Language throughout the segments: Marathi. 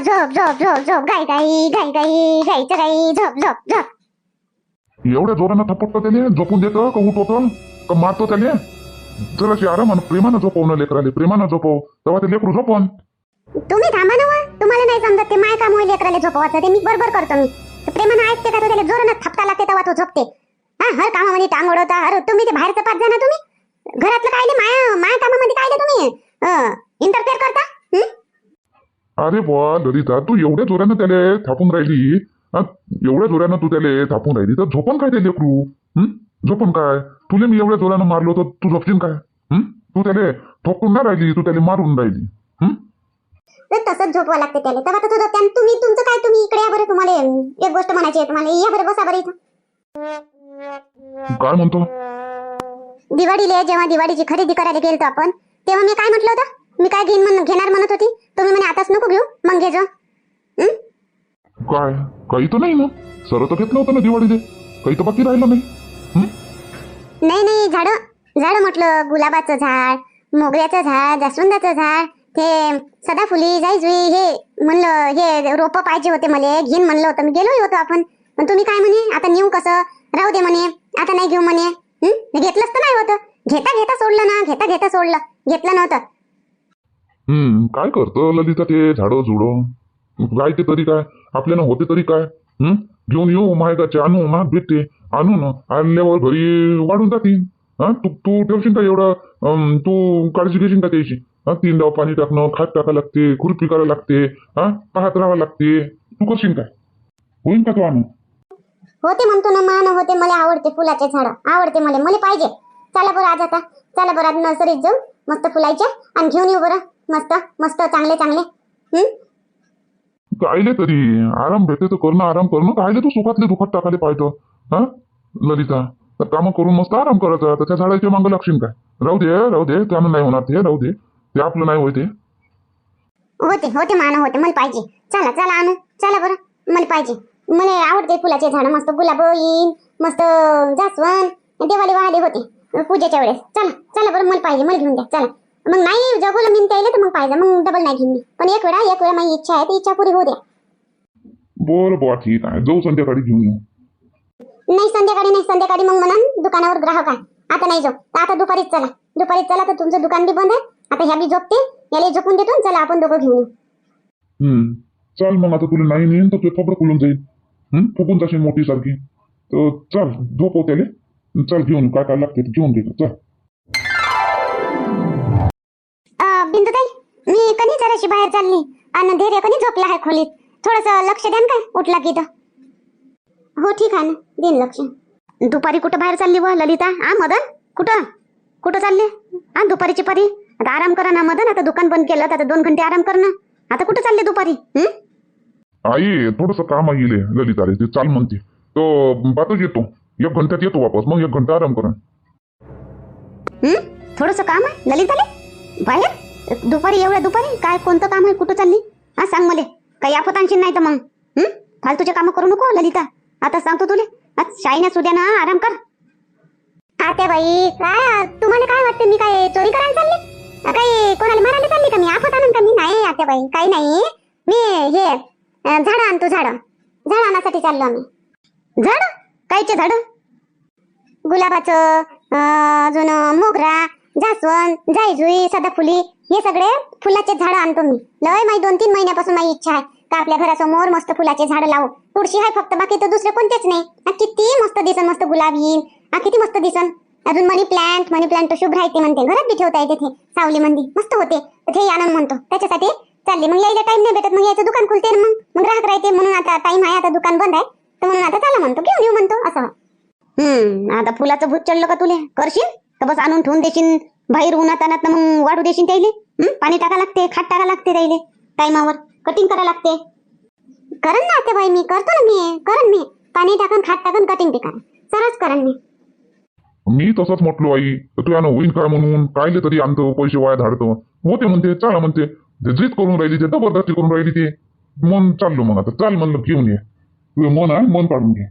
झोप झोप झोप झोप गाई गाई गाई गाई गाईचं गाई झोप झोप झोप. एवढ्या जोरानं थपटतं त्याले झोपून देतं का उठवतं का मारतो त्याले? जराशी आरामानं प्रेमानं झोपवणं लेकराले प्रेमानं झोपव. तेव्हा ते लेकरू झोपवून. तुम्ही थांबा ना वा. तुम्हाला नाही समजत ते माय काम होईल लेकराला झोपवायचं ते मी बरोबर करतो मी. तर प्रेमानं ऐकते का तो त्याला? जोरानं थपका लागते तेव्हा तो झोपते. हा हर कामामध्ये टांग ओढवता हर तुम्ही ते बाहेरचं पाच ना तुम्ही. घरातलं कायले माया माया कामामध्ये कायले तुम्ही? इंटरफेअर करता? हं? अरे बुवा ललिता तू एवढ्या जोरानं त्याले थापून राहिली? एवढ्या जोरानं तू त्याले थापून राहिली. तर झोपण काय ते लेकरू? झोपण काय? तुले मी एवढ्या जोरानं मारलो तर तू झोपशील काय? तू त्याले ठोकून नाही राहिली तू त्याले मारून राहिली. तसंच झोपवा लागते त्याला. तेव्हा तर तुझं तुम्ही तुमचं काय? तुम्ही इकडे या बरं तुम्हाला. एक गोष्ट म्हणायची आहे तुम्हाला. या बरं बसा बरं इथं. काय म्हणतो? दिवाळीला जेव्हा दिवाळीची खरेदी करायला गेलतो आपण तेव्हा मी काय म्हटलं होतं? मी काय घेईन म्हण घेणार म्हणत होती? तुम्ही म्हणे आताच नको घेऊ मग घे जो. हं? काय? काही तर नाही ना. सर तर घेतलं होतं ना दिवाळीले काही तर बाकी राहिलं नाही. हं? नाही नाही झाडं झाडं म्हटलं गुलाबाचं झाड मोगऱ्याचं झाड जास्वंदाचं झाड ते सदाफुली जाईजुई हे म्हणलं हे रोपं पाहिजे होते मला घेईन म्हणलं होतं. मी गेलोही होतो आपण. पण तुम्ही काय म्हणे? आता नेऊ कसं? राहू दे म्हणे. आता नाही घेऊ म्हणे. हं? घेतलंच तर नाही होतं. घेता घेता सोडलं ना. घेता घेता सोडलं. घेतलं नव्हतं. हम्म काय करतं ललिता ते झाडं झुडं? राहते तरी काय? आपल्याला होते तरी काय? हम्म? घेऊन येऊ मायकाचे आणू महाग भेटते. आणू ना आणल्यावर घरी वाढून जातील. हा तू तू ठेवशील का एवढं? तू काळजी घेशील का त्याची? हा तीन डाव पाणी टाकणं खात टाकावं लागते खुरपी करावं लागते हा पाहत राहावं लागते. तू करशील काय? होईन का तू आणू? होते म्हणतो ना मान होते मला आवडते फुलाचे झाड. आवडते मला मला पाहिजे. चला बरं आज आता. चला बरं आज नर्सरीत जाऊ मस्त फुलायचे आणि घेऊन येऊ बरं. मस्त मस्त चांगले चांगले. हं? कायले तरी. आराम भेटते तर करणं आराम करणं. कायले तू सुखातले दुखात टाकायला पाहिजे हा? ललिता तर कामं करून मस्त आराम करायचा. तर त्या झाडाच्या मागं लागशील काय? राहू दे राहू दे. त्यानं नाही होणार ते राहू दे. ते आपलं नाही होय ते. होते होते मान होते. मला पाहिजे. चला चला आणू चला बरं. मला पाहिजे. मला आवडते फुलाचे झाड. मस्त गुलाब येईन. मस्त जास्वंद. देवाले वाहले होते. पूजेच्या वेळेस. चला चला बरं. मला पाहिजे. मला घेऊन द्या. चला. मग नाही जगवलं मी त्याला तर मग पाहिजे मग डबल नाही घेऊन मी पण एक वेळा एक वेळा माझी इच्छा आहे ती इच्छा पुरी होऊ द्या. बरं बुवा ठीक आहे. जाऊ संध्याकाळी घेऊन येऊ. नाही संध्याकाळी नाही संध्याकाळी मग म्हणा दुकानावर ग्राहक आहे. आता नाही जाऊ. आता दुपारीच चला. दुपारीच चला तर तुमचं दुकान बी बंद आहे. आता ह्या बी झोपते याला झोपून देतो आणि चला आपण दोघं घेऊन येऊ. हम्म. चाल मग आता तुला नाही नेईन तर ते थोडं खुलून जाईल. हम्म? फुकून जाशील मोठी सारखी तर चाल झोपव त्याले चल घेऊन काय काय लागते ते घेऊन घेतो चल. अं, बिंदुताई मी कधी जराशी बाहेर चालली आणि धैर्य कधी झोपला आहे खोलीत. थोडस लक्ष द्या काय उठला की तर हो ठीक आहे ना. देईन लक्ष. दुपारी कुठं बाहेर चालली व ललिता? हा मदन? कुठं? कुठं चालले? हा दुपारीची परी? आता आराम करा ना मदन. आता दुकान बंद केलं तर आता दोन घंटे आराम कर ना. आता कुठं चालले दुपारी? हं? आई थोडस काम येईल ललिता रे. ते चाल म्हणते. तो बातच येतो. एक घंट्यात येतो वापस. मग एक घंटा आराम करा. हं? थोडंसं काम आहे? ललिताले? बाहेर? दुपारी एवढ्या दुपारी? काय कोणतं काम आहे? कुठं चालली? हा सांग मला. काही आपत आणशील नाही तर मग. हम्म फालतूचे कामं करू नको ललिता. आता सांगतो तुले. आज शाईने सुद्या ना आराम कर. आता बाई काय तुम्हाला काय वाटतं? मी काय चोरी करायला चालली? काही कोणाला मारायला चालली का मी? आफत आणून का मी? नाही आता बाई काही नाही. मी हे झाड झाडं आणतो झाडं. झाड आणण्यासाठी चाललो आम्ही. झाड? कायचे झाड? गुलाबाचं अजून मोगरा जास्वंद जाईजुई सदाफुली हे सगळे फुलाचे झाड आणतो मी. लय माझी दोन तीन महिन्यापासून माझी इच्छा आहे का आपल्या घरासमोर मस्त फुलाचे झाड लावू. तुळशी आहे फक्त बाकी तर दुसरे कोणतेच नाही. किती मस्त दिसन मस्त गुलाब येईल किती मस्त दिसन. अजून मनी प्लांट मनी प्लांट शुभ राहते म्हणते. घरात बी ठेवता येते सावली मंदी. मस्त होते. तर ते आनंद म्हणतो. त्याच्यासाठी चालले. मग यायला टाइम नाही भेटत. मग यायचं दुकान खुलते मग. मग ग्राहक राहते. म्हणून आता टाइम आहे. आता दुकान बंद आहे. तर म्हणून आता चला म्हणतो. घेऊन येऊ म्हणतो. असं. हम्म. आता फुलाचं भूत चढलं का तुले? करशील? तर बस आणून ठेवून देशील बाहेर उन्हात आणत मग वाढू देशील त्याईले पाणी टाका लागते खाट टाका लागते त्याईले टायमावर. कटिंग करा लागते. करन ना ते बाई मी करतो ना मी करन मी. पाणी टाकन खाट टाकन कटिंग बी करा सरच करन मी. मी तसंच म्हटलो आई तू यानं होईन काय म्हणून कायले तरी आणतो पैसे वाया धाडतो. होते म्हणते चला म्हणते. जिद करून राहिली ते जबरदस्ती करून राहिली ते मन चाललो मग आता. चाल म्हणलं घेऊन ये. तुझं मन आहे मन काढून घे.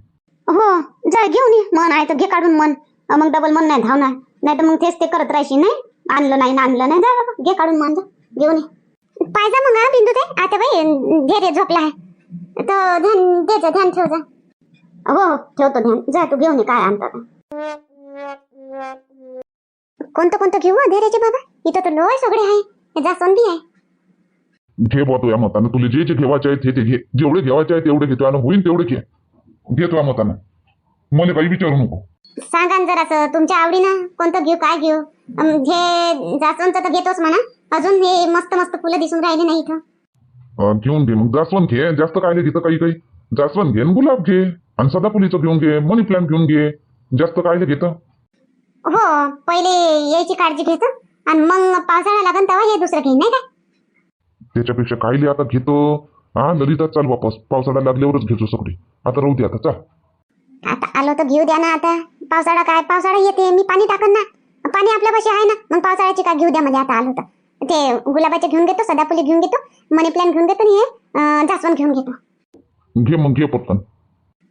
हो जा घेऊन ये. मन आहे तर घे काढून मन. मग डबल मन नाही धावणार. नाही तर मग तेच ते करत राहशील नाही? आणलं नाही आणलं नाही. जा बाबा, घे काढून मान जा. घेऊन ये. पाहिजे मग हा बिंदू ते. आता बाई धैर्य झोपला आहे. तर ध्यान द्यायचं ध्यान ठेव जा. हो हो ठेवतो ध्यान. जा तू घेऊन ये काय आणता कोणतं कोणतं घेऊ धैर्याचे बाबा? इथं तर लोय सगळे आहे. हे जास्वंदी आहे. घे बा तुझ्या मतानं. तुला जे जे घेवायचे आहेत ते ते घे. जेवढे घेवायचे आहेत तेवढे घेतो आणि होईल तेवढे घे. घे तुझ्या मतानं. मला काही विचारू नको. सांगा ना जरासं तुमच्या आवडीनं कोणतं घेऊ काय घेऊ? अम, हे जास्वंद तर घेतोच म्हणा. अजून हे मस्त मस्त फुलं दिसून राहिले नाही इथं. अं, घेऊन घे मग. जास्वंद घे. जास्त काय घेतं काही काही. जास्वंद घे आणि गुलाब घे. आणि सदाफुलीचं घेऊन घे. मनी प्लांट घेऊन घे. जास्त काय घेतं. हो पहिले यायची काळजी घेतो. आणि मग पावसाळा लागन तेव्हा हे दुसरं घेईन नाही का? त्याच्यापेक्षा कायले आता घेतो. हा ललिता चाल वापस. पावसाळा लागल्यावरच घेतो सगळी. आता राहू दे आता चाल. आता आलो तर घेऊ द्या ना आता. पावसाळा काय? पावसाळा येते. मी पाणी टाकन ना. पाणी आपल्यापाशी आहे ना. मग पावसाळ्याची काय घेऊ द्या मध्ये आता आलो तर. ते गुलाबाचे घेऊन घेतो सदाफुली घेऊन घेतो मनी प्लॅन घेऊन घेतो हे जास्वंद घेऊन घेतो. घे मग घे पटकन.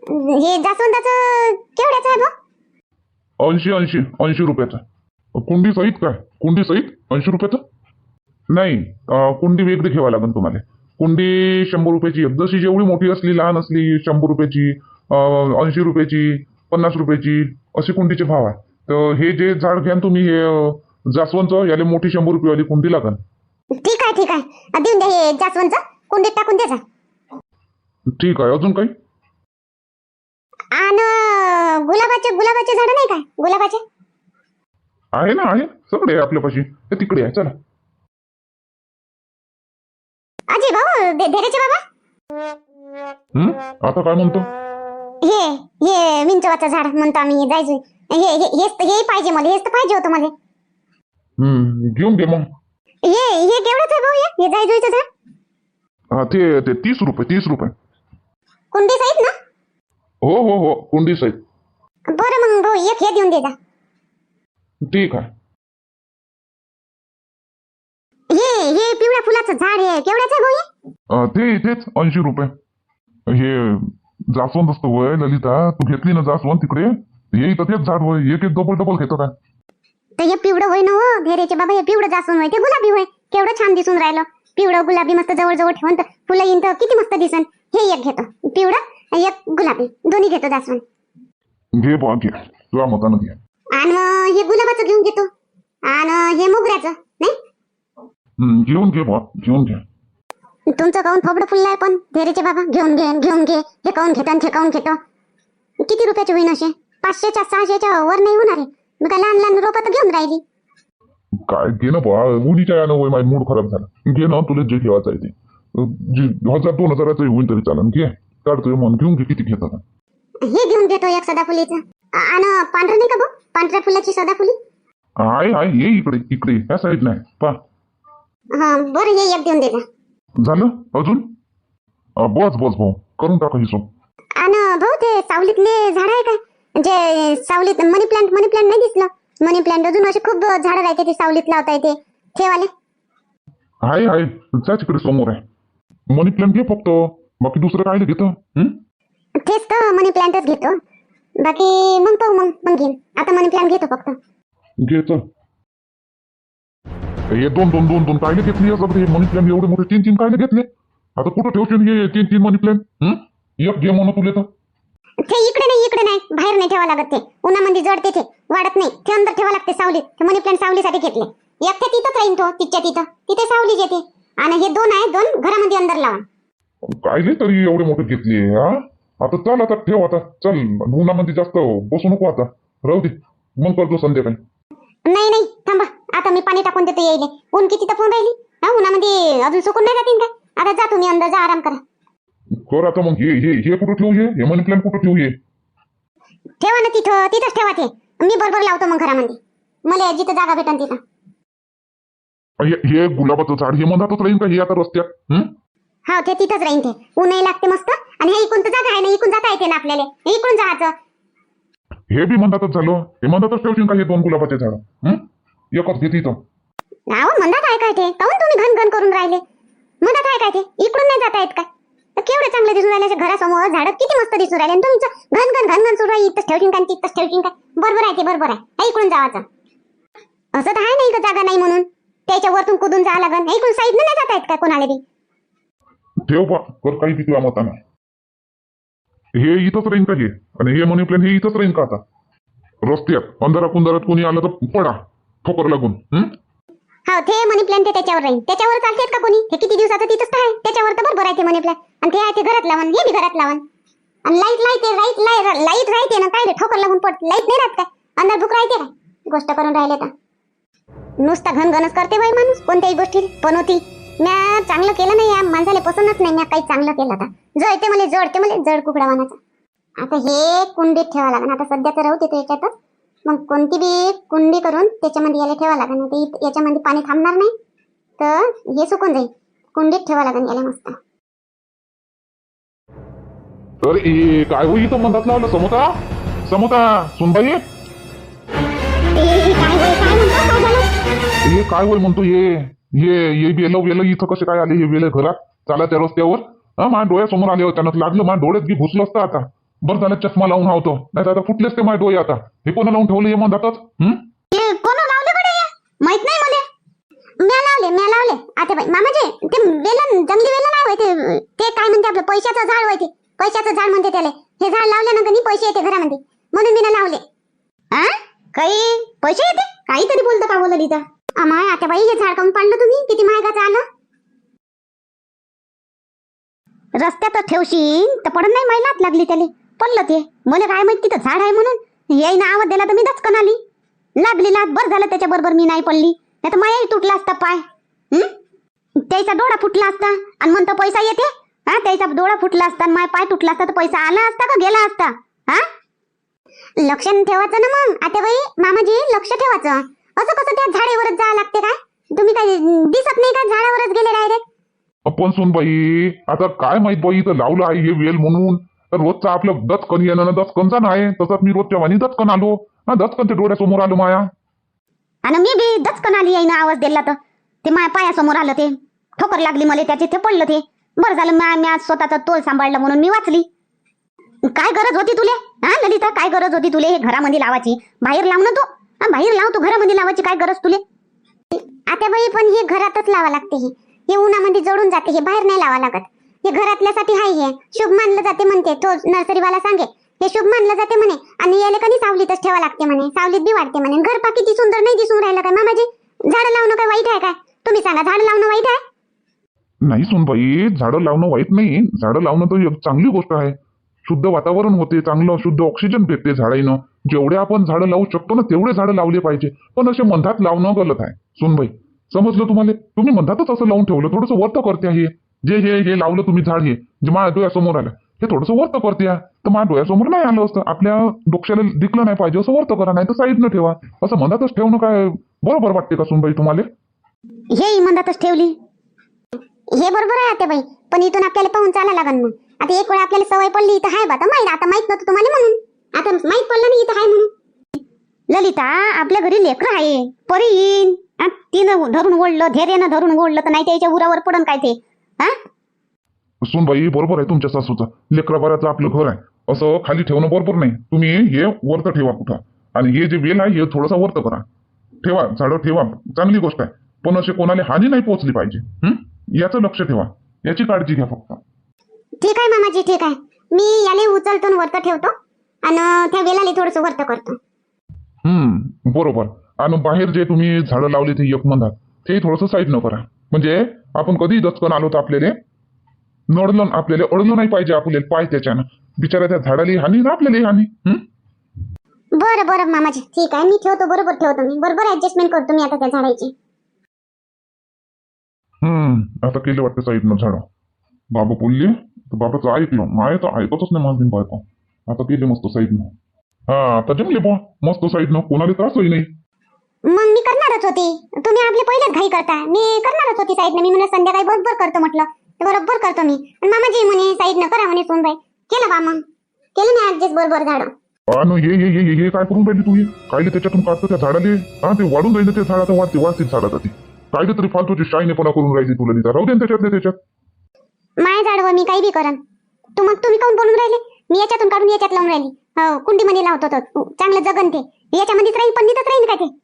हे जास्वंदाचं केवढ्याचं आहे भाऊ ऐंशी ऐंशी ऐंशी रुपयाचा. कुंडी सहित काय? कुंडी सहित? ऐंशी रुपयाचं? नाही. कुंडी वेगळी घ्यावी लागेल तुम्हाला. कुंडी शंभर रुपयाची. जशी जेवढी मोठी असली लहान असली शंभर रुपयाची ऐंशी रुपयाची पन्नास रुपयाची अशी कुंडीचे भाव आहे. तर हे जे झाड घ्या ना तुम्ही हे अं, जास्वंदचं याला मोठी शंभर रुपयेवाली कुंडी लागेल ठीक आहे ठीक आहे. अं, देऊन द्या हे जास्वंदचं कुंडीत टाकून द्या ठीक आहे अजून काही? आणि गुलाबाचे गुलाबाचे झाड नाही काय गुलाबाचे? आहे ना आहे. सगळे आहे आपल्यापाशी. ते तिकडे आहे चला. अजी भाऊ धे- धैर्याचे बाबा? आता काय म्हणतो? हे हे विंचवाचं झाड म्हणतो आम्ही जायचं हे हे- हेच तर- हेही पाहिजे मला हेच तर पाहिजे होतं मला. हं, घेऊन घे मग. हे हे केवढंच आहे भाऊ हे? हे जायजुईचं झाड हा ते ते तीस रुपये तीस रुपये. कुंडी सहित ना? हो हो हो कुंडी सहित बरं मग भाऊ एक हे देऊन दे जा. ठीक आहे हे हे पिवळ्या फुलाचं झाड आहे केवढ्याचं आहे भाऊ हे? अं, ते तेच ऐंशी रुपये. हे जास्वंद असतं वय ललिता तू घेतली ना जास्वंद तिकडे? हे इथं तेच झाड वय एक एक डबल डबल घेतो काय तर हे पिवळं होय ना हो धैर्याचे बाबा हे पिवळं जासून होय ते गुलाबी होय केवढं छान दिसून राहिलं. पिवळं गुलाबी मस्त जवळ जवळ ठेवून तर फुलं येईन तर किती मस्त दिसन. हे एक घेतो. पिवळं एक गुलाबी. दोन्ही घेतो जास्वंद. घे बा घे. तुझ्या मतानं घे. आणि हे गुलाबाचं घेऊन घेतो. आणि हे मोगऱ्याचं नाही? घेऊन घे बा घेऊन घे. तुमचं काऊन थोबडं फुललं आहे पण धैर्याचे बाबा घेऊन घे घेऊन घे हे काऊन घेतो आणि ते काऊन घेतो. किती रुपयाचे होईन असे? पाचशेच्या सहाशेच्या वर नाही होणार आहे. मी काय लहान लहान रोपं तर घेऊन राहिली. काय घे ना बा मुलीच्या यानं वय माझी मूड खराब झाला. घे ना तुला जे घेवायचं आहे ते. जे हजार दोन हजाराचं होईल तरी चालेल. घे काढतोय मन घेऊन घे किती घेतात हे घेऊन घेतो एक सदाफुलीचं. आणि पांढरं नाही का भाऊ पांढऱ्या फुलाची सदाफुली? आहे आहे. ये इकडे इकडे. ह्या साईड नाही पा हा बरं हे एक देऊन देजा झालं? अजून? अं, बस बस भाऊ. करून टाका आणि भाऊ ते सावलीतले झाड आहे का? जे सावलीत मनी प्लांट मनी प्लांट नाही दिसलं? मनी प्लांट अजून असे खूप झाडं राहते ते सावलीत लावता येते ठेवाले? आहे आहे. जा तिकडे समोर आहे. मनी प्लॅन घे फक्त. बाकी दुसरं काय घेतं हं? तेच तर मनी प्लांटच घेतो. बाकी मग पाहू मग मग घेईन. आता मनी प्लांट घेतो फक्त. घे चल. हे दोन दोन दोन दोन कायले घेतली असं हे मनी प्लॅन एवढे मोठे तीन तीन कायले घेतले. आता कुठं ठेवशील हे तीन तीन मनी प्लॅन? एक घे म्हणून तुले तर. ते इकडे नाही इकडे नाही. बाहेर नाही ठेवा लागत ते. उन्हामध्ये जडते ते वाढत नाही. ते अंदर ठेवा लागते सावलीत. ते मनी प्लांट सावलीसाठी घेतले. एक ते तिथंच राहीन तो तिथच्या तिथं. तिथे सावलीच येते आणि हे दोन आहे दोन घरामध्ये अंदर लावा. कायले तरी एवढे मोठे घेतले हा? आता चल आता ठेव आता. चल उन्हामध्ये जास्त बसू नको आता. राहू दे. मग करतो संध्याकाळी. नाही नाही. आता मी पाणी टाकून देतो येईल. ऊन किती तपून राहिली? हा उन्हामध्ये अजून सुकून नाही जातील का? आता जा तुम्ही अंदर जा आराम करा. कर आता मग. हे हे हे कुठं ठेवू हे हे मनी प्लॅन कुठं ठेवू हे ठेवा ना तिथं तिथंच ठेवा ते. मी बरोबर लावतो मग घरामध्ये. मला जिथं जागा भेटन तिथं. हे गुलाबाचं झाड हे मधातच राहील का? हे आता रस्त्यात हं? ते तिथंच राहीन ते. ऊनही लागते मस्त. आणि हे इकून तर जागा आहे ना इकून जाता येते ना आपल्याला. हे इकडून जायचं. हे बी मंदातच झालं. हे मंदातच ठेवशील का हे दोन गुलाबाचे झाड? एकच घेते इथं अहो म्हणतात आहे काय ते? काऊन तुम्ही घन घन करून राहिले? म्हणतात आहे काय ते? इकडून नाही जाता येत काय? तर केवढं चांगलं दिसून राहिले घरासमोर झाडं किती मस्त दिसून राहिले. आणि तुमचं घन घन घन घन सुरू आहे. इथंच ठेवशील का तिथंच ठेवशील का? बरोबर आहे ते बरोबर आहे. हे इकडून जावाचं. असं तर आहे नाही का जागा नाही म्हणून. त्याच्या वरतून कुदून जावं लागन. ऐकून साईड नाही जात आहेत का कोणाला बी? ठेव बा कर काही तुझ्या मतानं. हे इथंच राहीन का हे? आणि हे मनी प्लॅन हे इथंच राहीन का आता? रस्त्यात अंधारा कुंदारात कोणी आलं तर पडा. ठोकर लागून हं? ते मनी प्लॅन ते त्याच्यावर राहील. त्याच्यावर चालतेत का कोणी? हे किती दिवसाचं तिथंच आहे. त्याच्यावर तर बरोबर आहे ते मनी प्लॅन आणि ते आहे ते घरात लावून हे बी घरात लावून आणि light light light light light राहते ना काय रे? ठोकर लागून पड लाइट नाही राहत काय? अंधार भूक राहते काय? गोष्ट करून राहिले का नुसता घनघनच करते बाई माणूस कोणत्याही गोष्टी पण होती म्या चांगलं केलं नाही या माणसाला पसंतच नाही म्या काही चांगलं केलं आता. जळते मला जळते मला जड कुकडा वानाचा आता हे कुंडीत ठेवा लागेल. आता सध्या तर राहू ते याच्यातच. मग कोणती बी कुंडी करून त्याच्यामध्ये याला ठेवा लागेल ते इत- याच्यामध्ये पाणी थांबणार नाही तर हे सुकून जाईल. कुंडीत ठेवा लागेल याला मस्त. तर ए काय होई इथं म्हणतात लावलं समोता? समोता सुनबाई? हे काय होय, काय म्हणतो? काय झालं? हे काय होय म्हणतो हे? हे हे बेलं वेलं इथं कसे काय आले हे वेलं घरात? चाला त्या रस्त्यावर. हा माझ्या डोळ्यासमोर आले अचानक लागलं माझ्या डोळ्यात की घुसलं असतं आता. बरं झालं चष्मा लावून हावतो नाही आता फुटलेच ते माझे डोळे आता. हे कोणा लावून ठेवले मग जातात हं? हे कोण लावले कडे हे? माहीत नाही मला. म्या लावले म्या लावले. आता बाई मामाजी ते वेलन जंगली वेलन आहे होय ते ते काय म्हणते आपलं पैशाचं झाड होय ते. पैशाचं झाड म्हणते त्याला. हे झाड लावले ना कधी पैसे येते घरामध्ये. म्हणून मी लावले. आ? काही? पैसे येते? काहीतरी बोलतं का बोललं तिथं अमाय आता बाई हे झाड काऊन पाडलं तुम्ही? किती महागाचं आलं? रस्त्यात ठेवशील तर पडत नाही महिलात लागली त्याला. पडलं ते. मला काय माहीत तिथं झाड आहे म्हणून. येईन आवाज दिला तर मी दचकन आली. लागली लाग बर झालं त्याच्या बरोबर मी नाही पडली. नाही तर मायाही तुटला असता पाय. त्याचा डोळा फुटला असता आणि म्हणतो पैसा येते. हा? त्याचा डोळा फुटला असता आणि माय पाय तुटला असता तर पैसा आला असता का गेला असता? हा? लक्ष ठेवायचं ना मग. आता बाई मामाजी लक्ष ठेवायचं. असं कसं त्या झाडेवरच जावं लागते काय? तुम्ही काय दिसत नाही का झाडावरच गेले डायरेक्ट पण सुनबाई आता काय माहीत बाई इथं लावलं आहे हे वेल म्हणून. तर रोजचं आपलं दचकन येणं ना दचकनचा नाही? तसंच मी रोजच्या वाणी दचकन आलो? हा दचकन ते डोळ्यासमोर आलो माया? आणि मी बी दचकन आली आहे ना आवाज दिला तर? ते माया पायासमोर आलं ते. ठोकर लागली मला त्याचे ते पडलं ते. बरं झालं मी आज स्वतःचा तोल सांभाळला म्हणून मी वाचली. काय गरज होती तुले? हा ललिता काय गरज होती तुले हे घरामध्ये लावायची? बाहेर लाव ना तू. हा बाहेर लाव तू घरामध्ये लावायची काय गरज तुले? आता बाई पण हे घरातच लावा लागते हे. हे उन्हामध्ये जळून जाते हे बाहेर नाही लावा लागत. हे घरातल्यासाठी हाय हे. शुभ मानलं जाते म्हणते. तो नर्सरीवाला सांगे हे शुभ मानलं जाते म्हणे. आणि याला कधी सावलीतच ठेवा लागते म्हणे. सावलीत बी वाढते म्हणे. घर पा किती सुंदर नाही दिसून राहिलं काय? मामाजी झाडं लावणं काय वाईट आहे काय? तुम्ही सांगा झाड लावणं वाईट आहे? नाही सुनबाई झाडं लावणं वाईट नाही. झाडं लावणं तर एक चांगली गोष्ट आहे. शुद्ध वातावरण होते चांगलं शुद्ध ऑक्सिजन भेटते झाडाईनं जेवढे आपण झाडं लावू शकतो ना तेवढे झाडं लावले पाहिजे. पण असे मंधात लावणं गलत आहे. सुनबाई समजलं तुम्हाला? तुम्ही मंधातच असं लावून ठेवलं. थोडंसं वर्त करते हे. जे हे हे लावलं तुम्ही झाड हे जे माझ्या डोळ्यासमोर आलं हे थोडंसं वर्त करते आहे. तर माझ्या डोळ्यासमोर नाही आलं असतं. आपल्या डोक्याला दिखलं नाही पाहिजे असं वर्त करा नाही तर साईडनं ठेवा. असं मनातच ठेवणं काय बरोबर वाटते का सुनबाई तुम्हाला? हे इमानदातच ठेवली. हे बरोबर आहे आता बाई पण इथून आपल्याला पाहून चाला लागन मग. आता एक वेळ आपल्याला सवय पडली इथं हाय बा. माहीत आता माहीत नव्हतं तुम्हाला म्हणून. आता माहीत पडलं नाही इथं हाय म्हणून. ललिता आपल्या घरी लेकर आहे. परी येईन. तिनं धरून ओढलं धैर्यानं धरून ओढलं तर नाही त्याच्या उरावर पडन काय ते? हा? सुनबाई बरोबर आहे तुमच्या सासूचं. लेकराबाराचं आपलं घर आहे. असं खाली ठेवणं बरोबर नाही. तुम्ही हे वरत ठेवा कुठं. आणि हे जे वेल आहे हे थोडंसं वरत करा. ठेवा झाडं ठेवा. चांगली गोष्ट आहे. पण असे कोणाला हानी नाही पोहोचली पाहिजे? याचं लक्ष ठेवा. याची काळजी घ्या फक्त. ठीक आहे मामाजी ठीक आहे. मी याले उचलतो वरत ठेवतो आणि त्या वेलाले थोडस वरत करतो. हम्म बरोबर. आणि बाहेर जे तुम्ही झाडं लावली ते एक म्हणतात ते थोडंसं साईड न करा. म्हणजे आपण कधी दचकन आलो तर आपल्याला नडलं आपल्याला अडलं नाही पाहिजे आपल्याला पाय त्याच्यानं. बिचारा त्या झाडाला हानी ना आपल्याला हानी? बरं बरं मामाजी. ठीक आहे. मी ठेवतो. बरोबर ठेवतो मी. बरोबर ऍडजस्टमेंट करतो मी आता त्या झाडाची. हम्म आता केले वाटतं साईडनं झाडं. बाबा बोलले तर बाबाचं ऐकलं. माय तर ऐकतच नाही माझी बायको. आता केले मस्त साईडनं. हा आता जमले बा मस्त साईडनं. कोणाला त्रासही नाही मग मी करणारच होती. तुम्ही आपले पहिलेच घाई करता. मी करणारच होती साईडनं. मी म्हणलं संध्याकाळी बरोबर करतो म्हटलं. बरोबर करतो मी. मामाजी म्हणे साईडनं करा म्हणे सोनबाई. केलं बा मग. केलं मी ऍडजस्ट बरोबर झाड. काय करून राहिली तू हे? कायले त्याच्यातून काढतो त्या झाडाले? हा ते वाढून राहिलं ते झाडाचं वाढते वाढते झाडाचा ते कायले तरी फालतूची शाईनेपणा करून राहिली तुला तिथं राहू दे ना त्याच्यातले त्याच्यात. माय झाडवर मी काही बी करन. तू मग तुम्ही काऊन बोलून राहिले? मी याच्यातून काढून याच्यात लावून राहिली. हो कुंडीमध्ये लावतो तो. चांगलं जगन ते. याच्यामध्येच राहील पण तिथंच राहील का ते?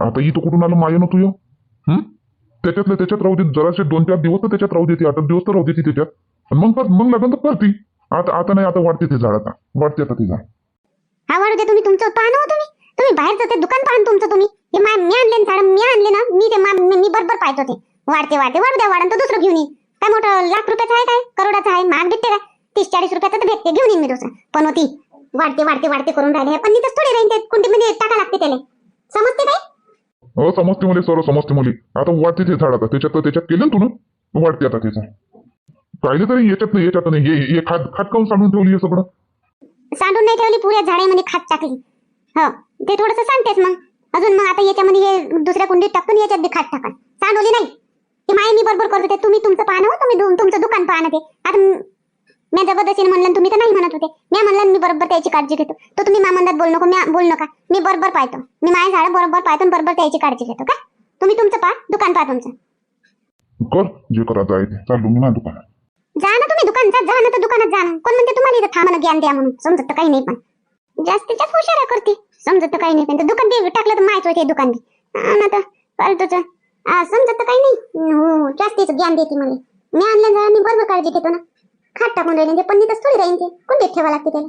आता इथं कुठून आलं माय ना तुझं हं? त्याच्यातल्या त्याच्यात राहू दे जराशे दोन चार दिवस तर त्याच्यात राहू देते आठ दिवस तर राहू देते त्याच्यात. आणि मग मग लागेल तर करते. आता आता नाही आता वाढते ते झाड आता. वाढते आता ते झाड. हा वाढू दे तुम्ही तुमचं पाहा ना हो तुम्ही तुम्ही बाहेरचं ते दुकान पाहा ना तुमचं तुम्ही. हे मा मी आणले ना झाड मी आणले ना मी ते मा- बरोबर पाहतो ते वाढते वाढते वाढू द्या वाढन तर दुसरं घेऊन येईन. काय मोठं लाख रुपयाचं आहे काय? करोडाचं आहे? महाग भेटते काय? तीस चाळीस रुपयाचं तर भेटते घेऊन येईन मी दुसरं पण होती. वाढते वाढते वाढते करून राहिले. पण तिथंच थोडी राहीन ते कुंडीमध्ये टाका लागते त्याला. समजते काय हो समजते मुली सर्व समजते मुली आता वाढते ते झाड आता. त्याच्यात त्याच्यात केलं ना तू ना? वाढते आता त्याचं. पाहिलं तरी याच्यात नाही याच्यात नाही. हे खात खात काऊन सांडून ठेवली हे सगळं? सांडून नाही ठेवली पुऱ्या झाडामध्ये खात टाकली. हो ते थोडस सांगतेच मग. अजून मग आता याच्यामध्ये हे दुसऱ्या कुंडीत टाकून याच्यात बी खात टाका. सांडवली नाही. ते माय मी बरोबर करतो ते तुम्ही तुमचं पाहणं हो, तुम्ही तुमचं दुकान पाहणं ते. आता म- जबरदस्तीने म्हणलं तुम्ही तर नाही म्हणत होते. मी म्हणलं मी बरोबर त्याची काळजी घेतो. तर तुम्ही मामंदात बोल नको मी बोल नका. मी बरोबर पाहतो. मी माझ्या झाडं बरोबर पाहतो बरोबर त्याची काळजी घेतो का? तुम्ही तुमचं पहा दुकान पहा तुमचं. कर जे करायचं आहे. ते चालू मी माझ्या दुकानात. जा ना तुम्ही दुकानात जा ना तर दुकानात जा ना. कोण म्हणते तुम्हाला इथं थांबणं ज्ञान द्या म्हणून. समजत तर काही नाही पण. जास्तीच्या हुशारा करते. समजत काही नाही पण ते दुकान बी टाकलं तर माहीत होते दुकान हा ना तर फालतूच. हा समजत काही नाही. हो जास्तीच ज्ञान देते मला मी आणलं जरा मी बरोबर काळजी घेतो ना. खाट टाकून राहिले ते पण थोडी राहीन ते. कोण ठेवा लागते त्याला?